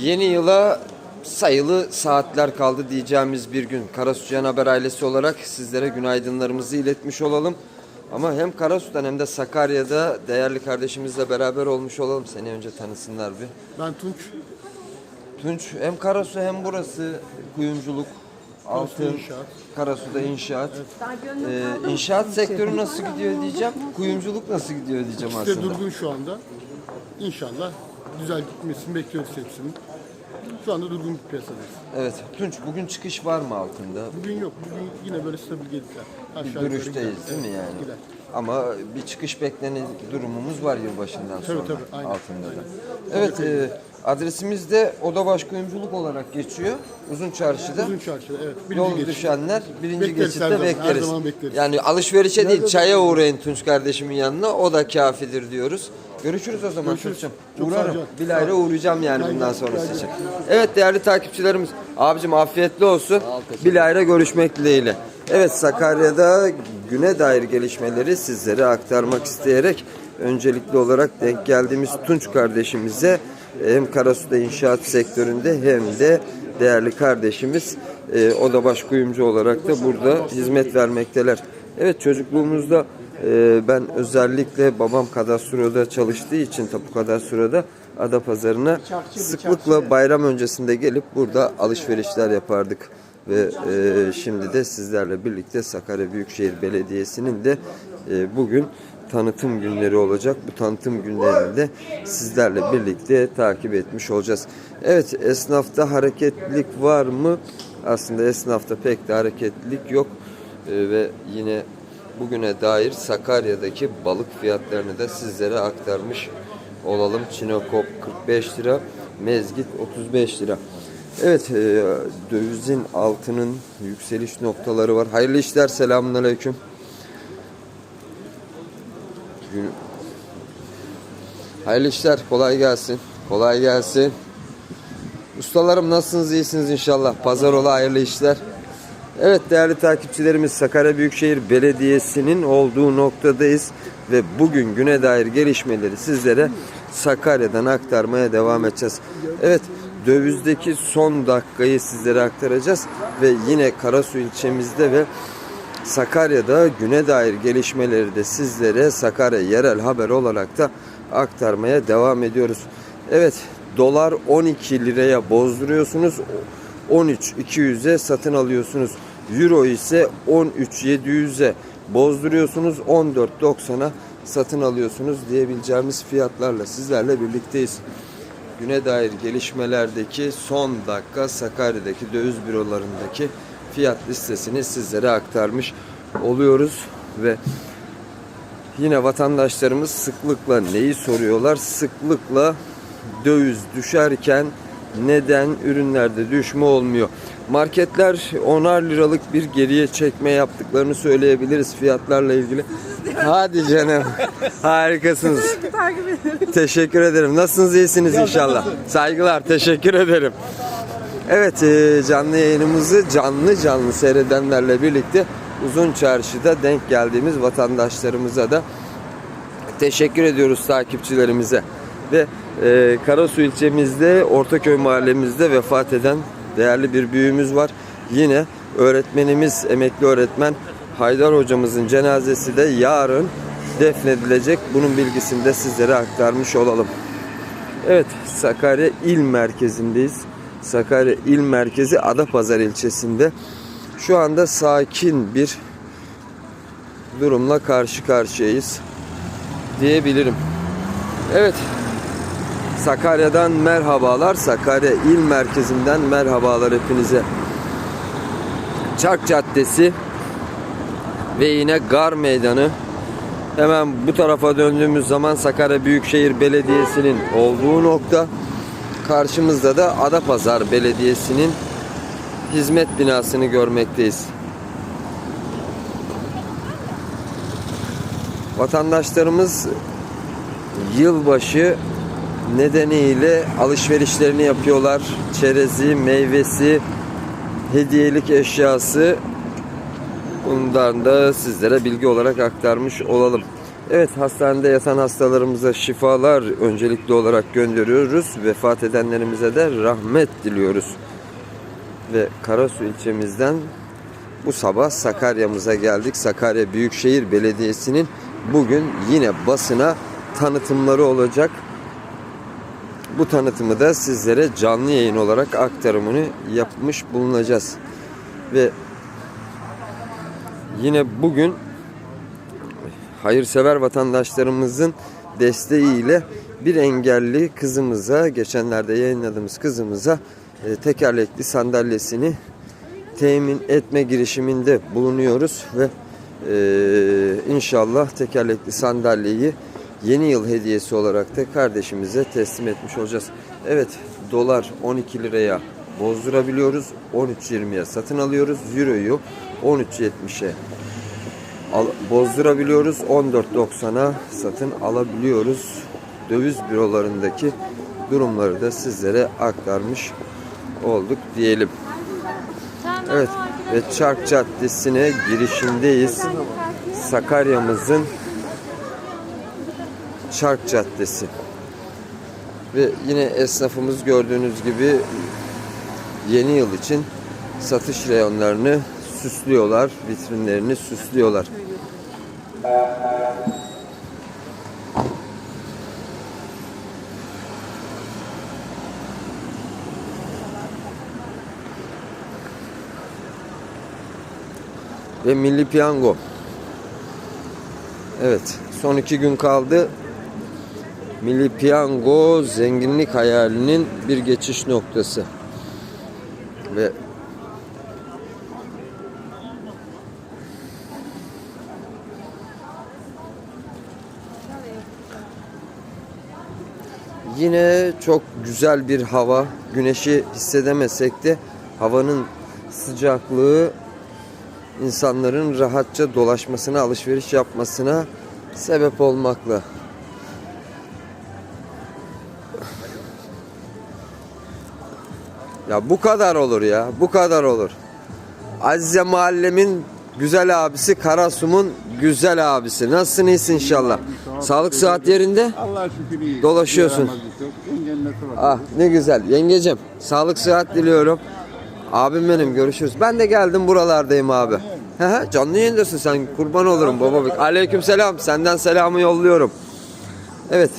Yeni yıla sayılı saatler kaldı diyeceğimiz bir gün. Karasucan Haber ailesi olarak sizlere günaydınlarımızı iletmiş olalım. Ama hem Karasu'dan hem de Sakarya'da değerli kardeşimizle beraber olmuş olalım. Seni önce tanısınlar bir. Ben Tunç. Tunç hem Karasu hem burası kuyumculuk, altın, inşaat. Karasu'da inşaat. Ee, inşaat sektörü nasıl gidiyor diyeceğim. Kuyumculuk nasıl gidiyor diyeceğim İşte aslında. durgun şu anda. İnşallah güzel gitmesini bekliyoruz hepsinin. Şu anda durgun bir piyasadayız. Evet. Tunç bugün çıkış var mı altında? Bugün yok. Bugün yine böyle stabil gelirler. Aşağı yukarı görüşteyiz gider. değil mi Evet, yani? Gider. Ama bir çıkış beklenen durumumuz var yılbaşından sonra tabii, aynen. altında da. Evet, e, adresimiz de Odabaş Kuyumculuk olarak geçiyor. Uzun Çarşı'da. Uzun çarşıda evet. Birinci Yol geçiş. düşenler birinci Bekleriz her geçitte zaman, her bekleriz. zaman bekleriz. Yani alışverişe değil çaya uğrayın Tunç kardeşimin yanına o da kafidir diyoruz. Görüşürüz o zaman Görüşürüz. Çok sağ ol Uğrarım. canım. Bilahare uğrayacağım yani bundan sonrası için. Evet değerli takipçilerimiz. Abicim afiyetli olsun. Bilahare görüşmek dileğiyle. Evet Sakarya'da güne dair gelişmeleri sizlere aktarmak isteyerek öncelikli olarak denk geldiğimiz Tunç kardeşimize hem Karasu'da inşaat sektöründe hem de değerli kardeşimiz e, o da baş kuyumcu olarak da burada hizmet vermekteler. Evet çocukluğumuzda e, ben özellikle babam kadastroda çalıştığı için Tapu Kadastro'da Adapazarı'na sıklıkla bayram öncesinde gelip burada alışverişler yapardık. Ve e, şimdi de sizlerle birlikte Sakarya Büyükşehir Belediyesi'nin de e, bugün tanıtım günleri olacak. Bu tanıtım günlerinde sizlerle birlikte takip etmiş olacağız. Evet esnafta hareketlilik var mı? Aslında esnafta pek de hareketlilik yok. E, ve yine bugüne dair Sakarya'daki balık fiyatlarını da sizlere aktarmış olalım. Çinokop 45 lira, mezgit 35 lira. Evet, e, dövizin altının yükseliş noktaları var. Hayırlı işler, selamünaleyküm. Gün- Hayırlı işler, kolay gelsin. Kolay gelsin. Ustalarım nasılsınız, iyisiniz inşallah. Pazar ola hayırlı işler. Evet değerli takipçilerimiz Sakarya Büyükşehir Belediyesi'nin olduğu noktadayız ve bugün güne dair gelişmeleri sizlere Sakarya'dan aktarmaya devam edeceğiz. Evet dövizdeki son dakikayı sizlere aktaracağız ve yine Karasu ilçemizde ve Sakarya'da güne dair gelişmeleri de sizlere Sakarya yerel haber olarak da aktarmaya devam ediyoruz. Evet dolar 12 liraya bozduruyorsunuz. 13 200'e satın alıyorsunuz. Euro ise 13 700'e bozduruyorsunuz. 14.90'a satın alıyorsunuz diyebileceğimiz fiyatlarla sizlerle birlikteyiz. Güne dair gelişmelerdeki son dakika Sakarya'daki döviz bürolarındaki fiyat listesini sizlere aktarmış oluyoruz ve yine vatandaşlarımız sıklıkla neyi soruyorlar? Sıklıkla döviz düşerken neden ürünlerde düşme olmuyor? Marketler 10'ar liralık bir geriye çekme yaptıklarını söyleyebiliriz fiyatlarla ilgili. Hadi canım. Harikasınız. Teşekkür ederim. Nasılsınız? iyisiniz inşallah. Saygılar. Teşekkür ederim. Evet e, canlı yayınımızı canlı canlı seyredenlerle birlikte Uzun Çarşı'da denk geldiğimiz vatandaşlarımıza da teşekkür ediyoruz takipçilerimize. Ve e, Karasu ilçemizde Ortaköy mahallemizde vefat eden değerli bir büyüğümüz var. Yine öğretmenimiz, emekli öğretmen Haydar hocamızın cenazesi de yarın defnedilecek. Bunun bilgisini de sizlere aktarmış olalım. Evet, Sakarya il merkezindeyiz. Sakarya il merkezi Adapazarı ilçesinde. Şu anda sakin bir durumla karşı karşıyayız diyebilirim. Evet, Sakarya'dan merhabalar. Sakarya il merkezinden merhabalar hepinize. Çark Caddesi ve yine Gar Meydanı. Hemen bu tarafa döndüğümüz zaman Sakarya Büyükşehir Belediyesi'nin olduğu nokta. Karşımızda da Adapazar Belediyesi'nin hizmet binasını görmekteyiz. Vatandaşlarımız yılbaşı nedeniyle alışverişlerini yapıyorlar. Çerezi, meyvesi, hediyelik eşyası bundan da sizlere bilgi olarak aktarmış olalım. Evet hastanede yatan hastalarımıza şifalar öncelikli olarak gönderiyoruz. Vefat edenlerimize de rahmet diliyoruz. Ve Karasu ilçemizden bu sabah Sakarya'mıza geldik. Sakarya Büyükşehir Belediyesi'nin bugün yine basına tanıtımları olacak. Bu tanıtımı da sizlere canlı yayın olarak aktarımını yapmış bulunacağız. Ve yine bugün hayırsever vatandaşlarımızın desteğiyle bir engelli kızımıza, geçenlerde yayınladığımız kızımıza e, tekerlekli sandalyesini temin etme girişiminde bulunuyoruz ve e, inşallah tekerlekli sandalyeyi yeni yıl hediyesi olarak da kardeşimize teslim etmiş olacağız. Evet dolar 12 liraya bozdurabiliyoruz. 13.20'ye satın alıyoruz. Euroyu 13.70'e al, bozdurabiliyoruz. 14.90'a satın alabiliyoruz. Döviz bürolarındaki durumları da sizlere aktarmış olduk diyelim. Evet ve Çark Caddesi'ne girişindeyiz. Sakarya'mızın Çark Caddesi. Ve yine esnafımız gördüğünüz gibi yeni yıl için satış reyonlarını süslüyorlar, vitrinlerini süslüyorlar. Ve Milli Piyango. Evet, son iki gün kaldı. Milli Piyango zenginlik hayalinin bir geçiş noktası. Ve Yine çok güzel bir hava. Güneşi hissedemesek de havanın sıcaklığı insanların rahatça dolaşmasına, alışveriş yapmasına sebep olmakla. Ya bu kadar olur ya. Bu kadar olur. Azize Mahallem'in güzel abisi Karasum'un güzel abisi. Nasılsın iyisin inşallah. Sağlık saat yerinde. Allah'a şükür iyi. Dolaşıyorsun. Ah ne güzel. Yengecim sağlık sıhhat diliyorum. Abim benim görüşürüz. Ben de geldim buralardayım abi. Hı, Canlı yayındasın sen kurban olurum baba. Aleyküm selam. Senden selamı yolluyorum. Evet.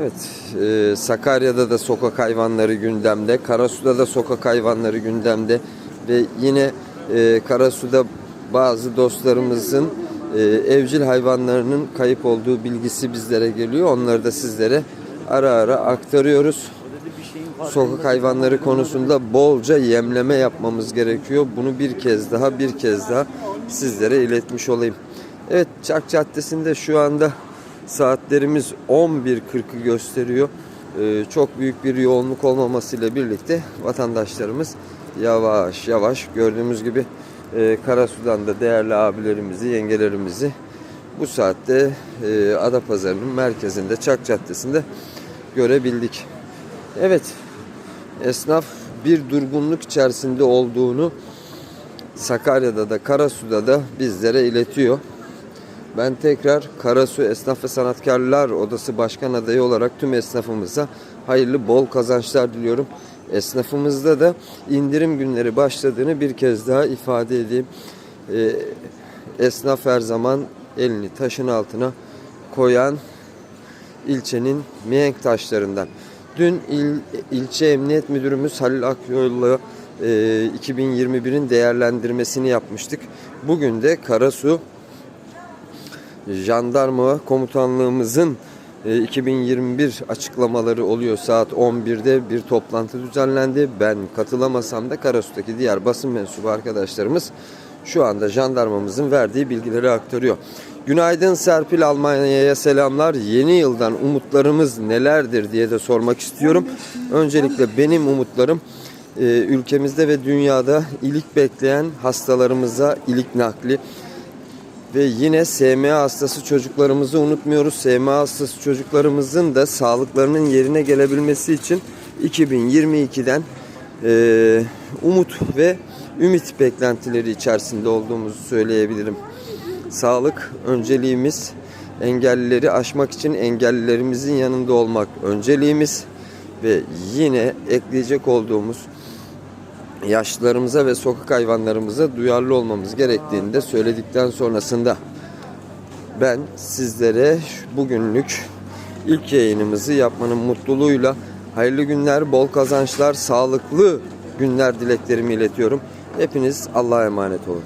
Evet, e, Sakarya'da da sokak hayvanları gündemde, Karasu'da da sokak hayvanları gündemde ve yine e, Karasu'da bazı dostlarımızın e, evcil hayvanlarının kayıp olduğu bilgisi bizlere geliyor. Onları da sizlere ara ara aktarıyoruz. Sokak hayvanları konusunda bolca yemleme yapmamız gerekiyor. Bunu bir kez daha bir kez daha sizlere iletmiş olayım. Evet, Çark Caddesi'nde şu anda Saatlerimiz 11.40'ı gösteriyor. Ee, çok büyük bir yoğunluk olmamasıyla birlikte vatandaşlarımız yavaş yavaş gördüğümüz gibi e, Karasu'dan da değerli abilerimizi, yengelerimizi bu saatte e, Adapazarı'nın merkezinde, Çak Caddesi'nde görebildik. Evet, esnaf bir durgunluk içerisinde olduğunu Sakarya'da da Karasu'da da bizlere iletiyor. Ben tekrar Karasu Esnaf ve Sanatkarlar Odası Başkan adayı olarak tüm esnafımıza hayırlı bol kazançlar diliyorum. Esnafımızda da indirim günleri başladığını bir kez daha ifade edeyim. Ee, esnaf her zaman elini taşın altına koyan ilçenin mihenk taşlarından. Dün il, ilçe emniyet müdürümüz Halil Akyol'la e, 2021'in değerlendirmesini yapmıştık. Bugün de Karasu jandarma komutanlığımızın e, 2021 açıklamaları oluyor. Saat 11'de bir toplantı düzenlendi. Ben katılamasam da Karasu'daki diğer basın mensubu arkadaşlarımız şu anda jandarmamızın verdiği bilgileri aktarıyor. Günaydın Serpil Almanya'ya selamlar. Yeni yıldan umutlarımız nelerdir diye de sormak istiyorum. Öncelikle benim umutlarım e, ülkemizde ve dünyada ilik bekleyen hastalarımıza ilik nakli ve yine SMA hastası çocuklarımızı unutmuyoruz. SMA hastası çocuklarımızın da sağlıklarının yerine gelebilmesi için 2022'den e, umut ve ümit beklentileri içerisinde olduğumuzu söyleyebilirim. Sağlık önceliğimiz. Engellileri aşmak için engellilerimizin yanında olmak önceliğimiz ve yine ekleyecek olduğumuz yaşlılarımıza ve sokak hayvanlarımıza duyarlı olmamız gerektiğini de söyledikten sonrasında ben sizlere bugünlük ilk yayınımızı yapmanın mutluluğuyla hayırlı günler, bol kazançlar, sağlıklı günler dileklerimi iletiyorum. Hepiniz Allah'a emanet olun.